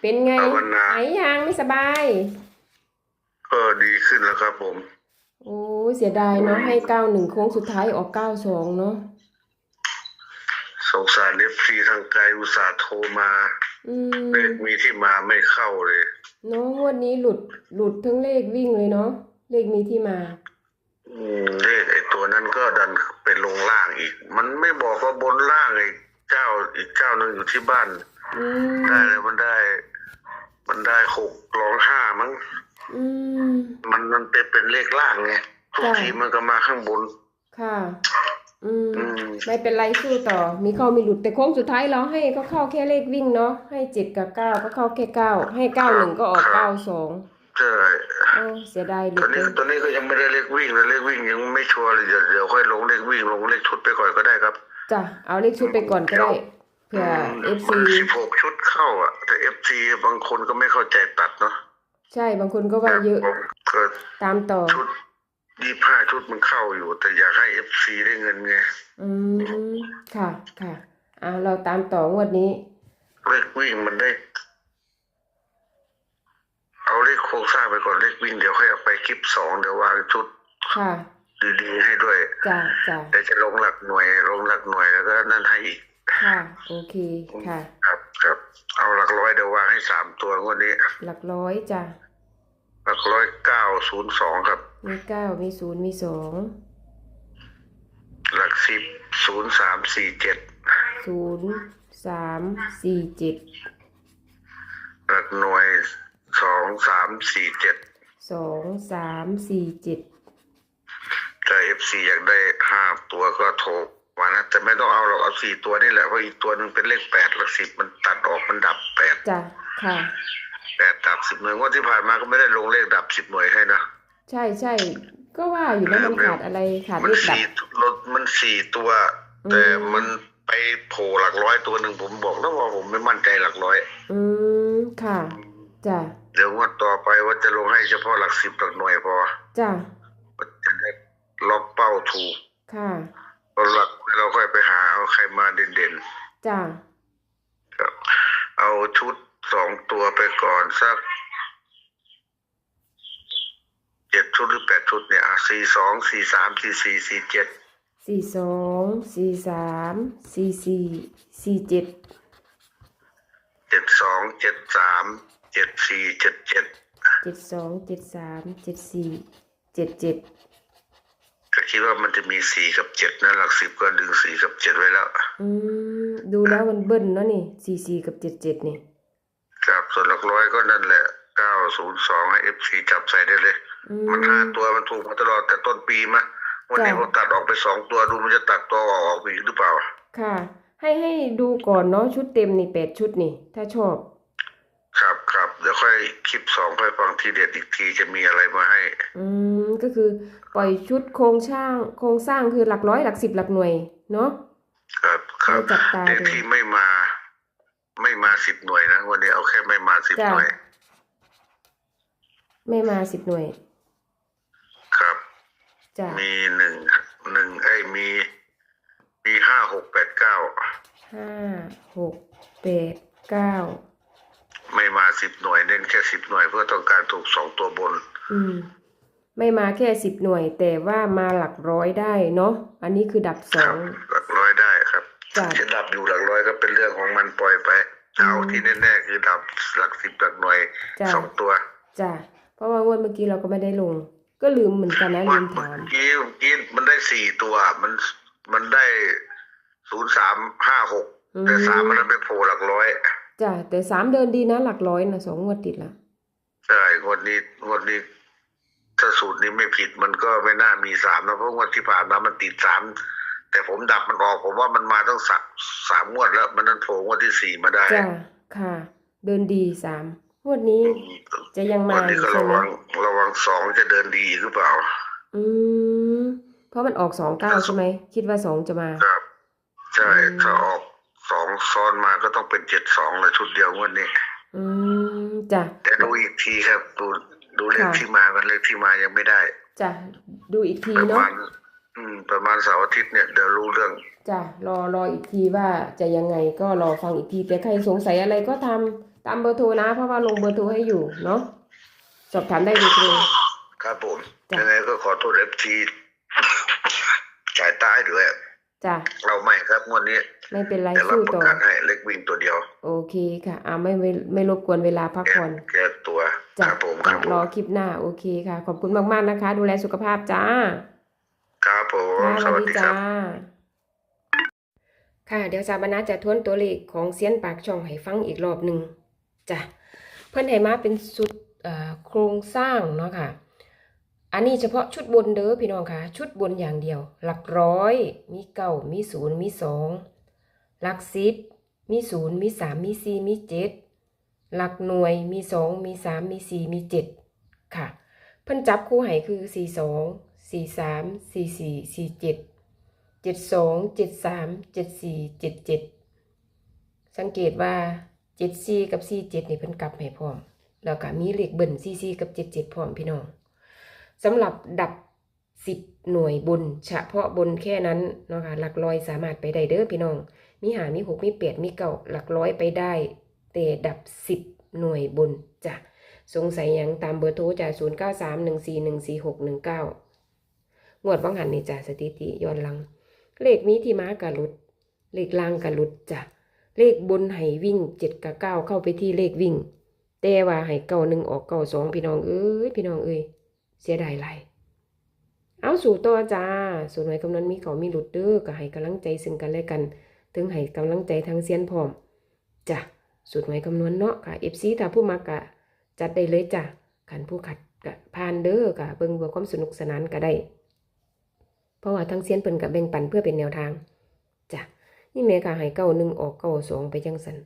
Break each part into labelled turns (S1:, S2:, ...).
S1: เป็นไง
S2: ภาวนา
S1: หายยังไม่สบาย
S2: ก็ดีขึ้นแล้วครับผม
S1: โอ้ยเสียดายเนาะให้เก้าหนึ่งโค้งสุดท้ายออกเก้าสองเนาะ
S2: สงสารเอฟซีทางไกลอุตส่าห์โทรมา
S1: อืม
S2: เลขมีที่มาไม่เข้าเลย
S1: เนาะงวดนี้หลุดหลุดทั้งเลขวิ่งเลยเนาะเลขมีที่มา
S2: อืมเลขไอ้ตัวนั้นก็ดันเป็นลงล่างอีก มันไม่บอกว่าบนล่างไอ้เจ้าอีกเจ้าหนึ่งอยู่ที่บ้าน
S1: อืม
S2: ได้แล้วมันได้ มันได้หกร้องห้ามั้ง
S1: อืม
S2: มันมันเป็นเป็นเลขล่างไงทุก
S1: จ้ะ
S2: ทีมันก็มาข้างบน
S1: ค่ะ อืม
S2: อืม
S1: ไม่เป็นไรสู้ต่อ มีเข้ามีหลุดแต่โค้งสุดท้ายเราให้ก็เข้าแค่เลขวิ่งเนาะ ให้เจ็ดกับเก้าก็เข้าแค่เก้า ให้เก้าหนึ่งก็ออกเก้าสอง
S2: ใช่
S1: โอ้เสียดายหลุ
S2: ตอ
S1: ด
S2: น
S1: เล
S2: นี้
S1: ย
S2: ตอนนี้ก็ยังไม่ได้เลขวิ่งเลยเลขวิ่งยังไม่ชัวร์เลยเดี๋ยวเดี๋ยวค่อยลงเลขวิ่งลงเลขชุดไปก่อนก็ได้ครับ
S1: จ้ะ เอาเลขชุดไปก่อนก็ได้ เผื่อเอฟ
S2: มั
S1: ซี
S2: นสิบหกชุดเข้าอะ แต่เอฟซีบางคนก็ไม่เข้าใจตัดเนาะ
S1: ใช่บางคนก็ว่าเยอะ
S2: ผมก็
S1: ตามต่อ
S2: ชุดยี่ห้าชุดมันเข้าอยู่ แต่อยากให้เอฟซีได้เงินไง
S1: อืมค่ะค่ะอ่าเราตามต่องวดนี้
S2: เลขวิ่งมันได้ เอาเลขโครงสร้างไปก่อนเลขวิ่งเดี๋ยวค่อยเอาไปคลิปสองเดี๋ยววางชุด
S1: ค่ะ
S2: ดีๆให้ด้วย
S1: จ้ะจ้ะ
S2: เดี๋ยวจะลงหลักหน่วยลงหลักหน่วยแล้วก็นั่นให้อีก
S1: ค่ะ โอเคค่ะ
S2: ครับครับ เอาหลักร้อยเดี๋ยววางให้สามตัวงวดนี้
S1: หลักร้อยจ้ะ
S2: หลักร้อยเก้าศูนย์สองครับ
S1: มีเก้ามีศูนย์มีสอง
S2: หลักสิบศูนย์สามสี่เจ็ด
S1: ศูนย์สามสี่เจ็ด
S2: หลักหน่วยสองสามสี่เจ็ด
S1: สองสามสี่เจ็ด
S2: ถ้าเอฟซีอยากได้ห้าตัวก็โทร มานะแต่ไม่ต้องเอาหรอกเอาสี่ตัวนี่แหละเพราะอีกตัวหนึ่งเป็นเลขแปดหลักสิบมันตัดออกมันดับแปด
S1: จ้ะค่ะ
S2: แปดดับสิบหน่วยงวดที่ผ่านมาก็ไม่ได้ลงเลขดับสิบหน่วยให้นะ
S1: ใช่ใช่ก็ว่าอยู่นะมันขาดอะไรขาด
S2: มั
S1: เลขดับ
S2: สี่รถมันสี่ตัว
S1: อืม
S2: แต่มันไปโผล่หลักร้อยตัวหนึ่งผมบอกแล้วว่าผมไม่มั่นใจหลักร้อย
S1: อืมค่ะจ้ะ
S2: เดี๋ยวงวดต่อไปว่าจะลงให้เฉพาะหลักสิบหลักหน่วยพอ
S1: จ้ะ
S2: ว่าจะได้ล็อกเป้าถูก
S1: ค่ะ
S2: พอหลักเราค่อยไปหาเอาใครมาเด่น
S1: จ้ะ
S2: ๆครับ เอาชุดสองตัวไปก่อนสักเจ็ดชุดหรือแปดชุดเนี่ยสี่สองสี่สามสี่สี่สี่เจ็ด
S1: สี่สองสี่สามสี่สี่สี่เจ็ด
S2: เจ็ดสองเจ็ดสามเจ็ดสี่เจ็ดเจ็ด
S1: เจ็ดสองเจ็ดสามเจ็ดสี่เจ็ดเจ็ด
S2: ก็ คิดว่ามันจะมีสี่กับเจ็ดนะหลักสิบก็ดึงสี่กับเจ็ดไว้แล้ว
S1: อืมดูแล้วมันเบิ้ลเนาะนี่สี่สี่กับเจ็ดเจ็ดนี่
S2: ครับส่วนหลักร้อยก็นั่นแหละเก้าศูนย์สองให้เอฟซีจับใส่ได้เลย
S1: อื
S2: มันห้ามตัวมันถูกมาตลอดแต่ต้นปีมะวันนี้
S1: จ้ะ
S2: ผมตัดออกไปสองตัวดูมันจะตัดตัวออกอีกหรือเปล่า
S1: ค่ะ ให้ให้ดูก่อนเนาะชุดเต็มนี่แปดชุดนี่ ถ้าชอบ
S2: ครับครับ เดี๋ยวค่อยคลิปสองค่อยฟังทีเด็ดอีกทีจะมีอะไรมาให้
S1: อืมก็คือปล่อยชุดโครงสร้าง โครงสร้างคือหลักร้อยหลักสิบหลักหน่วยเนาะ
S2: ครับครับ
S1: เราจับตา
S2: แต่
S1: ดู
S2: ที่ไม่มา ไม่มาสิบหน่วยนะวันนี้เอาแค่ไม่มาสิบ
S1: จ้ะ
S2: หน่วย
S1: ไม่มาสิบหน่วย
S2: ครับ
S1: จ้ะ
S2: มีหนึ่งหนึ่งไอ้ยมีมีห้าหกแปดเก้า
S1: ห้าหกแปดเก้า
S2: ไม่มาสิบหน่วยเน้นแค่สิบหน่วยเพื่อต้องการถูกสองตัวบน
S1: อืม ไม่มาแค่สิบหน่วย แต่ว่ามาหลักร้อยได้เนาะอันนี้คือดับส
S2: ค
S1: อ
S2: รับ
S1: ง
S2: หลักร้อยได้ครับ
S1: จ้ะ
S2: จะดับอยู่หลักร้อยก็เป็นเรื่องของมันปล่อยไปเอา
S1: อืม
S2: ที่แน่ๆคือดับหลักสิบหลักหน่วย
S1: จ้ะ
S2: สองตัว
S1: จ้ะเพราะว่างวดเมื่อกี้เราก็ไม่ได้ลง ก็ลืมเหมือนกันนะลื
S2: มัน
S1: ม
S2: เมื่
S1: ถาม
S2: อกี้เมื่อกี้มันได้สี่ตัว มันมันได้ศูนย์สามห้าหก
S1: อื
S2: แต่สาม
S1: ม
S2: มันไปโผล่หลักร้อย
S1: จ้ะแต่สามเดินดีนะ หลักร้อยนะสองงวดติดละ
S2: ใช่งวดนี้งวดนี้ถ้าสูตรนี้ไม่ผิดมันก็ไม่น่ามีสามนะเพราะงวดที่ผ่านมามันติดสามแต่ผมดับมันออกผมว่ามันมาตั้งสักสามงวดแล้ว มันนั่นโผล่งวดที่สี่มาได้
S1: จ้ะค่ะ เดินดีสามงวดนี้ จะยังมา
S2: วันนี้
S1: อยู่
S2: ก็
S1: ใช่
S2: ระ
S1: ไหม
S2: วังระวังสองจะเดินดีหรือเปล่า
S1: อืมเพราะมันออกสองเก้าใช่ไหมคิดว่าสองจะมา
S2: ครับใช่
S1: อืม
S2: ถ้าออก สองซ้อนมาก็ต้องเป็นเจ็ดสองเลยชุดเดียวงวดนี้
S1: อืมจ้ะ
S2: แต่ดูอีกทีครับดูดูเลข
S1: ค่ะ
S2: ที่มากันเลขที่มายังไม่ได้
S1: จ้ะดูอีกที
S2: ประ
S1: เนาะ
S2: มาณอืม ประมาณเสาร์อาทิตย์เนี่ยเดี๋ยวรู้เรื่อง
S1: จ้ะรอรออีกทีว่าจะยังไงก็รอฟังอีกทีแต่ใครสงสัยอะไรก็ทำตามเบอร์โทรนะ เพราะว่าลงเบอร์โทรให้อยู่เนาะสอบถามได้โดยตรง
S2: ครับผม
S1: จ้ะ
S2: ยังไงก็ขอโทษเอฟทีจ่ายใต้ด้วย
S1: จ้ะ
S2: เราไม่ครับงวดนี้
S1: ไม่เป็นไร
S2: แต่รับ
S1: สู้
S2: ประ
S1: ต่อ
S2: กันให้เล็กวิ่งตัวเดียว
S1: โอเคค่ะอ่าไม่ไม่ไม่รบกวนเวลาพัก
S2: แก้
S1: ผ่อน
S2: แก้ตัวค
S1: จ้ะ
S2: รับผมค
S1: จ้ะ
S2: รับผ
S1: รอ
S2: ม
S1: คลิปหน้าโอเคค่ะ ขอบคุณมากๆนะคะ ดูแลสุขภาพจ้า
S2: ครับผม
S1: ค่ะ
S2: ส
S1: สวั
S2: วั
S1: ส
S2: ส
S1: ดี
S2: ดีค
S1: จ้า
S2: รับ
S1: ค่ะเดี๋ยวสาบานาจะทวนตัวเลขของเซียนปากช่องให้ฟังอีกรอบหนึ่งจ้ะเพื่อนให้มาเป็นสุดเอ่อโครงสร้างเนาะค่ะ อันนี้เฉพาะชุดบนเด้อพี่น้องค่ะชุดบนอย่างเดียว หลักร้อย มีเก้ามีศูนย์มีสองหลักสิบมีศูนย์มีสามมีสี่มีเจ็ดหลักหน่วยมีสองมีสามมีสี่มีเจ็ดค่ะ เพิ่นจับคู่ให้คือสี่สองสี่สามสี่สี่สี่เจ็ดเจ็ดสองเจ็ดสามเจ็ดสี่เจ็ดเจ็ดสังเกตว่าเจ็ดสี่กับสี่เจ็ดนี่เพิ่นกลับให้พร้อม แล้วก็มีเลขเบิ่นสี่สี่กับเจ็ดเจ็ดพร้อมพี่น้อง สำหรับดับสิบหน่วยบนเฉพาะบนแค่นั้นเนาะค่ะหลักร้อยสามารถไปได้เด้อพี่น้อง มีหามีหกมีแปดมีเก้าหลักร้อยไปได้ แต่ดับสิบหน่วยบนจ้ะสงสัยยังตามเบอร์โทรจ่าศูนย0 9 3 1 4 1 4 6 1 9งสี่หนึ่งสี่หกหนึ่งเก้างวดบางหันนี่จ้ะสถิติย้อนหลัง เลขมีที่มากระลุด เลขล่างกระลุดจ้ะเลขบนให้วิ่งเจ็ดกับเก้าเข้าไปที่เลขวิ่ง แต่ว่าให้เก้าหนึ่งออกเก้าสองพี่น้องเอ้ยพี่น้องเอ้ย เสียดายไรเอาสู่ต่อจ้าส่วนไหนกำนันมีเขามีหลุดเด้อก็ให้กำลังใจซึ่งกันและกัน ถึงให้กำลังใจทางเซียนพร้อมจ้ะสุดหมายคำนวณเนาะค่ะเอฟซีถ้าผู้มักกะจัดได้เลยจ้ะขันผู้ขัดกะผ่านเด้อกะเบิ่งเพื่อความสนุกสนานก็ได้ เพราะว่าทั้งเซียนเพิ่นกะแบ่งปันเพื่อเป็นแนวทางจ้ะนี่แม่ก็ให้เก้าหนึ่งออกเก้าสองไปจังสัน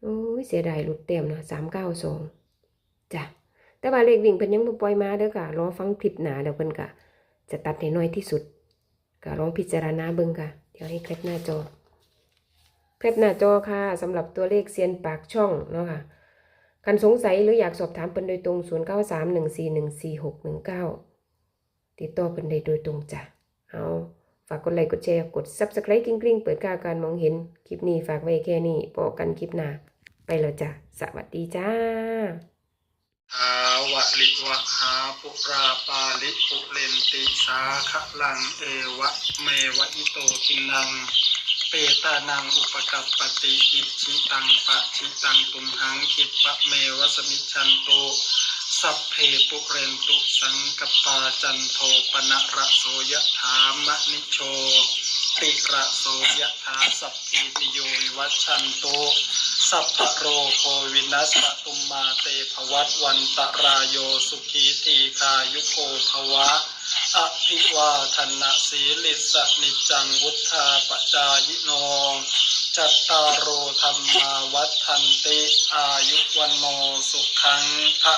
S1: โอ้ยเสียดายหลุดเต็มนะสามเก้าสองจ้ะ แต่ว่าเลขวิ่งเพิ่นยังบ่ปล่อยมาเด้อกะรอฟังคลิปหนาเดี๋ยวเพิ่นกะจะตัดให้น้อยที่สุดกะลองพิจารณาเบิ่งค่ะ เดี๋ยวให้แคปหน้าจอแคปหน้าจอค่ะสำหรับตัวเลขเซียนปากช่องเนาะค่ะกันสงสัยหรืออยากสอบถามเพิ่นโดยตรง 0 9 3 1 4 1 4 6 1 9 ติดต่อเพิ่นได้โดยตรงจ้ะเอาฝากกดไลค์กดแชร์กด Subscribe กริ๊งๆเปิดค่าการมองเห็น คลิปนี้ฝากไว้แค่นี้พอกันคลิปหน้า ไปแล้วจ้ะ สวัสดีจ้า
S3: หาวะลิวะหาปุราปาลิปุเรนติสาขะลังเอวะเมวะอิโตทินัง เปตานังอุปกัปปติอิชิตังปะชิตังตุมหังคิปะเมวะสมิชันโตสัพเพปุเรนตุสังกปาจันโทปนะระโสยถามะนิโชติระโสยถาสัพพิติโยวัชันโต สัพพโรโควินัสสตุมมาเตภวัตวันตรายโยสุขีทีคายุโกภวะ อภิวาทนะสีลิสนิจังวุธาปจายโน จัตตารโอธรรมาวัฏทันติ อายุวันโนสุขังพระ